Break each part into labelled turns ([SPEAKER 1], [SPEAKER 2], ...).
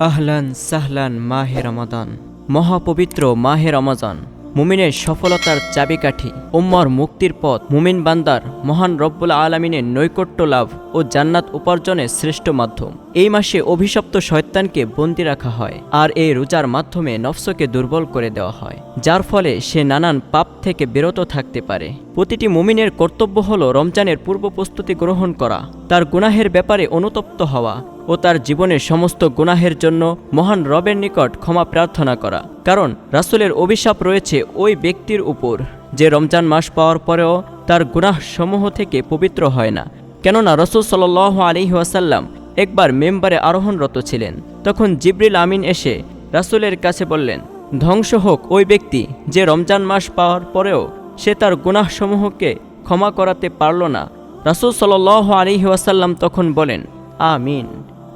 [SPEAKER 1] আহলান সাহলান মাহে রমাদান। মহাপবিত্র মাহে রমাজান। মুমিনের সফলতার চাবিকাঠি। উম্মর মুক্তির পথ। মুমিন বান্দার মহান রব্বুল আলমিনের নৈকট্য লাভ ও জান্নাত উপার্জনের শ্রেষ্ঠ মাধ্যম। এই মাসে অভিশপ্ত শয়তানকে বন্দি রাখা হয় আর এই রোজার মাধ্যমে নফসকে দুর্বল করে দেওয়া হয়, যার ফলে সে নানান পাপ থেকে বিরত থাকতে পারে। প্রতিটি মুমিনের কর্তব্য হল রমজানের পূর্ব প্রস্তুতি গ্রহণ করা, তার গুনাহের ব্যাপারে অনুতপ্ত হওয়া ও তার জীবনের সমস্ত গুনাহের জন্য মহান রবের নিকট ক্ষমা প্রার্থনা করা। কারণ রাসূলের অভিশাপ রয়েছে ওই ব্যক্তির উপর। যে রমজান মাস পাওয়ার পরেও তার গুনাহ সমূহ থেকে পবিত্র হয় না। কেননা রসুল সাল আলী ওয়াসাল্লাম একবার মেম্বারে আরোহণরত ছিলেন। তখন জিবরিল আমিন এসে রাসূলের কাছে বললেন, ধ্বংস হোক ওই ব্যক্তি যে রমজান মাস পাওয়ার পরেও সে তার গুনাহসমূহকে ক্ষমা করাতে পারল না। রাসূল সাল আলী ওয়াসাল্লাম তখন বলেন, আমিন।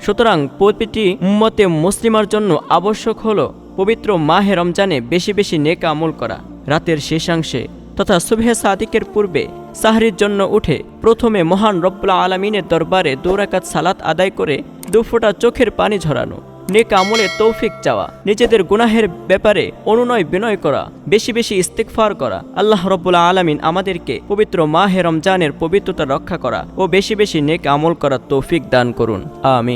[SPEAKER 1] সুতরাং প্রতিটি উম্মতে মুসলিমার জন্য আবশ্যক হল পবিত্র মাহে রমজানে বেশি বেশি নেক আমল করা, রাতের শেষাংশে তথা সুবহে সাদিকের পূর্বে সাহরির জন্য উঠে প্রথমে মহান রব্বুল আলমিনের দরবারে দৌরাকাত সালাত আদায় করে দুফোঁটা চোখের পানি ঝরানো, নেক আমলে তৌফিক চাওয়া, নিজেদের গুনাহের ব্যাপারে অনুনয় বিনয় করা, বেশি বেশি ইস্তেকফার করা, আল্লাহ রব্বুল্লা আলমিন আমাদেরকে পবিত্র মাহে রমজানের পবিত্রতা রক্ষা করা ও বেশি বেশি নেক আমল করার তৌফিক দান করুন। আমি